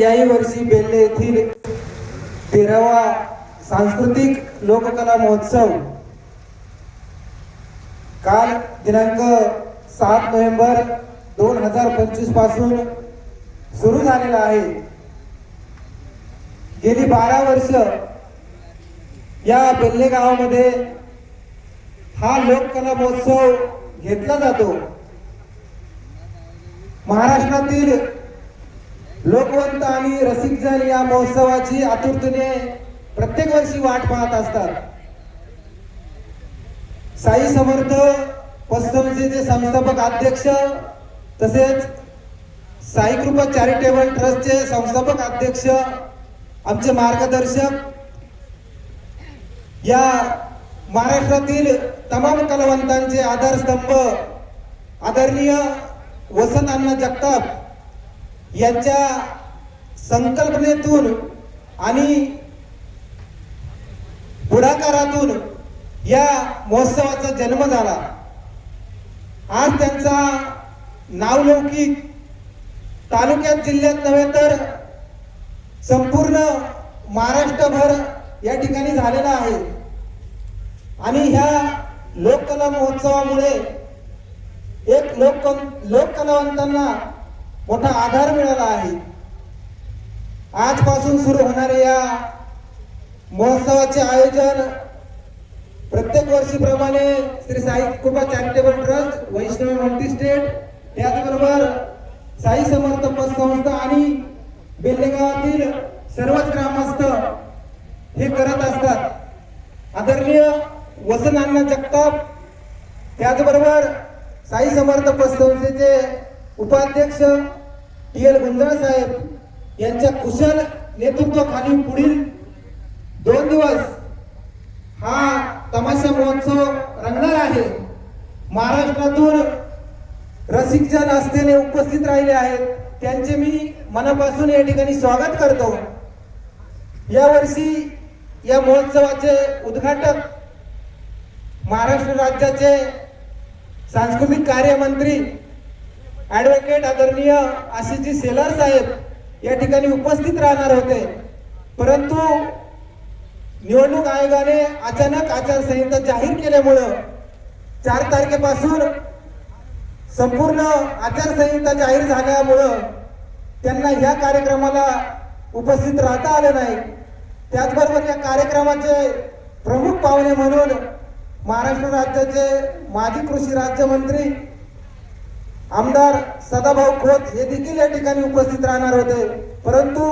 याही वर्षी बेल्ले येथील तेरावा सांस्कृतिक लोककला महोत्सव काल दिनांक सात नोव्हेंबर दोन हजार पंचवीसपासून सुरू झालेला आहे. गेली बारा वर्ष या बेल्ले गावामध्ये हा लोककला महोत्सव घेतला जातो. महाराष्ट्रातील लोकवंत आणि रसिकजन या महोत्सवाची आतुरतेने प्रत्येक वर्षी वाट पाहत असतात. साई समर्थ पस्तमचे संस्थापक अध्यक्ष तसेच साई कृपा चॅरिटेबल ट्रस्टचे संस्थापक अध्यक्ष आमचे मार्गदर्शक या महाराष्ट्रातील तमाम कलावंतांचे आधारस्तंभ आदरणीय वसंत अण्णा जगताप यांच्या संकल्पनेतून आणि पुढाकारातून या महोत्सवाचा जन्म झाला. आज त्यांचा नावलौकिक तालुक्यात जिल्ह्यात नव्हे तर संपूर्ण महाराष्ट्रभर या ठिकाणी झालेला आहे. आणि ह्या लोककला महोत्सवामुळे एक लोक लोककलावंतांना मोठा आधार मिळाला आहे. आजपासून सुरू होणाऱ्या या महोत्सवाचे आयोजन प्रत्येक वर्षीप्रमाणे Shri Sai Kripa charitable trust Vaishnav multi state त्याचबरोबर साई समर्थ पतसंस्था आणि बेल्लेगावातील सर्वच ग्रामस्थ हे करत असतात. आदरणीय वसंत अण्णा जगताप त्याचबरोबर साई समर्थ पतसंस्थेचे उपाध्यक्ष टी एल गुंजाळ साहेब यांच्या कुशल नेतृत्वाखाली पुढील दोन दिवस हा तमाशा महोत्सव रंगणार आहे. महाराष्ट्रातून रसिकजन असतेने उपस्थित राहिले आहेत. त्यांचे मी मनापासून या ठिकाणी स्वागत करतो. यावर्षी या महोत्सवाचे उद्घाटक महाराष्ट्र राज्याचे सांस्कृतिक कार्यमंत्री ॲडव्होकेट आदरणीय आशिषजी सेलार साहेब या ठिकाणी उपस्थित राहणार होते. परंतु निवडणूक आयोगाने अचानक आचारसंहिता जाहीर केल्यामुळं चार तारखेपासून संपूर्ण आचारसंहिता जाहीर झाल्यामुळं त्यांना ह्या कार्यक्रमाला उपस्थित राहता आलं नाही. त्याचबरोबर या कार्यक्रमाचे प्रमुख पाहुणे म्हणून महाराष्ट्र राज्याचे माजी कृषी राज्यमंत्री आमदार सदाभाऊ खोत हे देखील या ठिकाणी उपस्थित राहणार होते. परंतु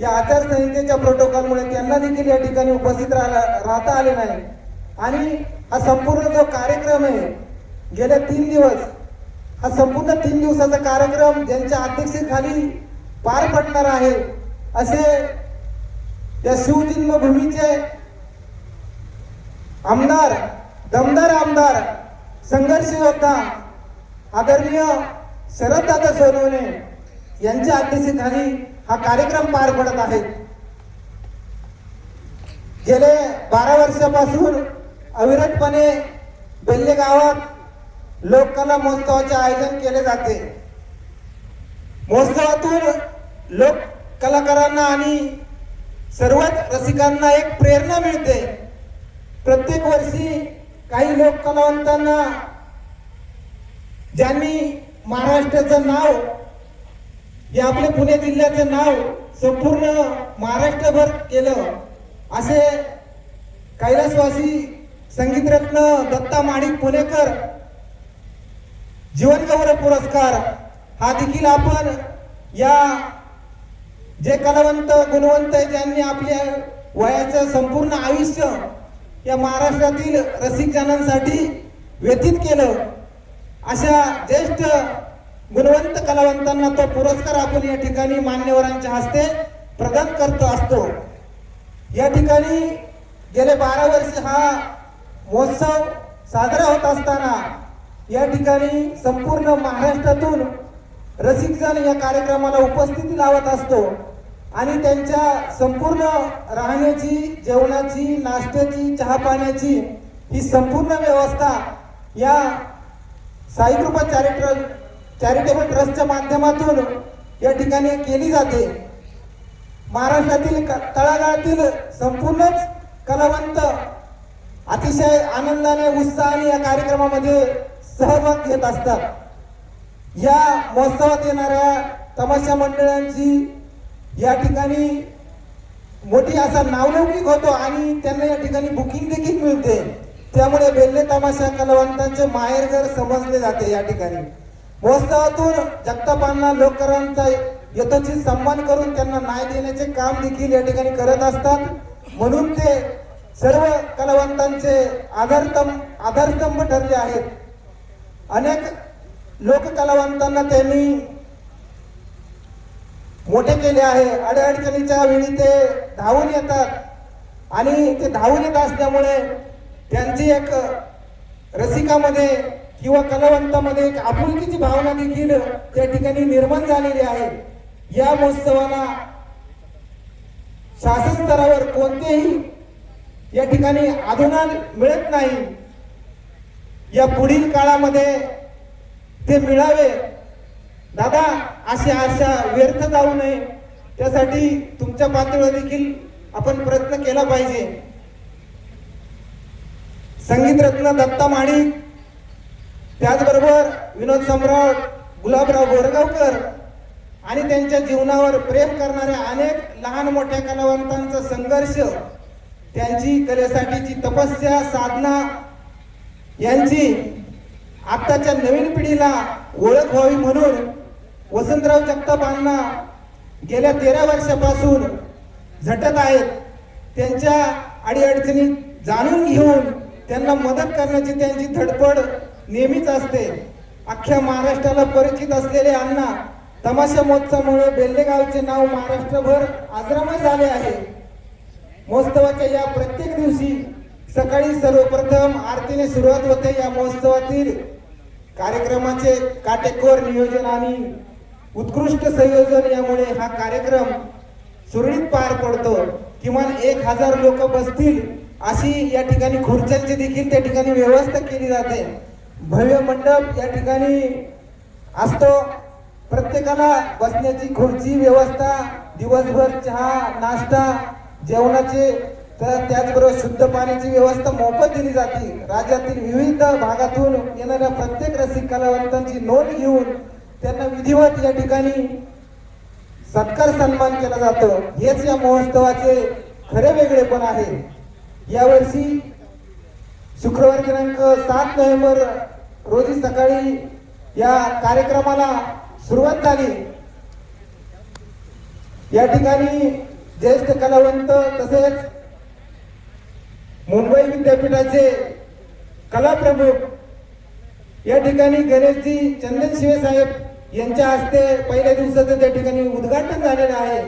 या आचारसंहितेच्या प्रोटोकॉलमुळे त्यांना देखील या ठिकाणी उपस्थित राहला राहता आले नाही. आणि हा संपूर्ण जो कार्यक्रम आहे गेल्या तीन दिवस हा संपूर्ण तीन दिवसाचा कार्यक्रम ज्यांच्या अध्यक्षतेखाली पार पडणार आहे असे या शिवजन्मभूमीचे आमदार दमदार आमदार संघर्ष योद्धा आदरणीय शरददादा सोनवणे यांच्या अध्यक्षतेखाली हा कार्यक्रम पार पडत आहे. गेले बारा वर्षापासून अविरतपणे बेल्ले गावात लोककला महोत्सवाचे आयोजन केले जाते. महोत्सवातून लोक कलाकारांना आणि सर्वच रसिकांना एक प्रेरणा मिळते. प्रत्येक वर्षी काही लोक कलावंतांना ज्यांनी महाराष्ट्राचं नाव या आपले पुणे जिल्ह्याचं नाव संपूर्ण महाराष्ट्रभर केलं असे कैलासवासी संगीतरत्न दत्ता माणिक पुणेकर जीवनगौरव पुरस्कार हा देखील आपण या जे कलावंत गुणवंत आहे ज्यांनी आपल्या वयाचं संपूर्ण आयुष्य या महाराष्ट्रातील रसिकजनांसाठी व्यतीत केलं अशा ज्येष्ठ गुणवंत कलावंतांना तो पुरस्कार आपण या ठिकाणी मान्यवरांच्या हस्ते प्रदान करतो असतो. या ठिकाणी गेले बारा वर्ष हा महोत्सव साजरा होत असताना या ठिकाणी संपूर्ण महाराष्ट्रातून रसिकजन या कार्यक्रमाला उपस्थिती लावत असतो आणि त्यांच्या संपूर्ण राहण्याची जेवणाची नाश्त्याची चहा पाण्याची ही संपूर्ण व्यवस्था या साईकृपा चॅरिटेबल चॅरिटेबल ट्रस्टच्या माध्यमातून या ठिकाणी केली जाते. महाराष्ट्रातील क- तळागाळातील संपूर्णच कलावंत अतिशय आनंदाने उत्साहाने या कार्यक्रमामध्ये सहभाग घेत असतात. या महोत्सवात येणाऱ्या तमाशा मंडळांची या ठिकाणी मोठी असा नावलौकिक होतो आणि त्यांना या ठिकाणी बुकिंग देखील मिळते. त्यामुळे बेल्ले तमाशा कलावंतांचे माहेरघर समजले जाते या ठिकाणी. महोत्सवातून जगतापांना लोककरांचा यथोचित सन्मान करून त्यांना न्याय देण्याचे काम देखील या ठिकाणी करत असतात. म्हणून ते सर्व कलावंतांचे आधारस्तंभ आधारस्तंभ ठरले आहेत. अनेक लोककलावंतांना त्यांनी मोठे केले आहे. अडचणीच्या वेळी ते धावून येतात. आणि ते धावून येत असल्यामुळे त्यांची एक रसिकामध्ये किंवा कलावंतामध्ये एक आपुलकीची भावना देखील त्या ठिकाणी निर्माण झालेली आहे. या महोत्सवाला शासन स्तरावर कोणतेही या ठिकाणी आधुना मिळत नाही. या पुढील काळामध्ये ते मिळावे. दादा अशी आशा व्यर्थ जाऊ नये. त्यासाठी तुमच्या पातळीवर देखील आपण प्रयत्न केला पाहिजे. संगीतरत्न दत्ता माणिक त्याचबरोबर विनोद सम्राट गुलाबराव बोरगावकर आणि त्यांच्या जीवनावर प्रेम करणाऱ्या अनेक लहान मोठ्या कलावंतांचा संघर्ष त्यांची कलेसाठीची तपस्या साधना यांची आत्ताच्या नवीन पिढीला ओळख व्हावी म्हणून वसंतराव जगतापांना गेल्या तेरा वर्षापासून झटत आहेत. त्यांच्या अडीअडचणी जाणून घेऊन त्यांना मदत करण्याची त्यांची धडपड नेहमीच असते. अख्ख्या महाराष्ट्राला परिचित असलेले अण्णा तमाशा महोत्सवामुळे बेल्लेगावचे नाव महाराष्ट्रभर आजरामय झाले आहे. महोत्सवाच्या या प्रत्येक दिवशी सकाळी सर्वप्रथम आरतीने सुरुवात होते. या महोत्सवातील कार्यक्रमाचे काटेकोर नियोजन आणि उत्कृष्ट संयोजन यामुळे हा कार्यक्रम सुरळीत पार पडतो. किमान एक हजार लोक बसतील अशी या ठिकाणी खुर्च्यांची देखील त्या ठिकाणी व्यवस्था केली जाते. भव्य मंडप या ठिकाणी असतो. प्रत्येकाला बसण्याची खुर्ची व्यवस्था दिवसभर चहा नाश्ता जेवणाचे तर त्याचबरोबर शुद्ध पाण्याची व्यवस्था मोफत दिली जाते. राज्यातील विविध भागातून येणाऱ्या प्रत्येक रसिक कलावंतांची नोंद घेऊन त्यांना विधिवत या ठिकाणी सत्कार सन्मान केला जातो. हेच या महोत्सवाचे खरे वेगळेपण आहे. यावर्षी शुक्रवार दिनांक सात नोव्हेंबर रोजी सकाळी या कार्यक्रमाला सुरुवात झाली. या ठिकाणी ज्येष्ठ कलावंत तसेच मुंबई विद्यापीठाचे कलाप्रमुख या ठिकाणी गणेशजी चंदन शिवे साहेब यांच्या हस्ते पहिल्या दिवसाचं त्या ठिकाणी उद्घाटन झालेलं आहे.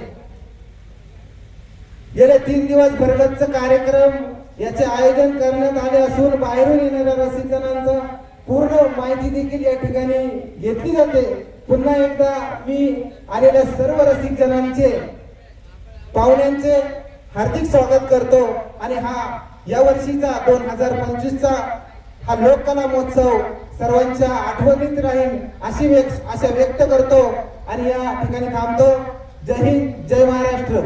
गेले तीन दिवस भरगच्च कार्यक्रम याचे आयोजन करण्यात आले असून बाहेरून येणाऱ्या रसिकजनांचा पूर्ण माहिती देखील या ठिकाणी घेतली जाते. पुन्हा एकदा मी आलेल्या सर्व रसिक जणांचे पाहुण्यांचे हार्दिक स्वागत करतो. आणि हा या वर्षीचा दोन हजार पंचवीसचा हा लोककला महोत्सव सर्वांच्या आठवणीत राहील अशी व्यक्त आशा व्यक्त करतो. आणि या ठिकाणी थांबतो. जय हिंद जय महाराष्ट्र.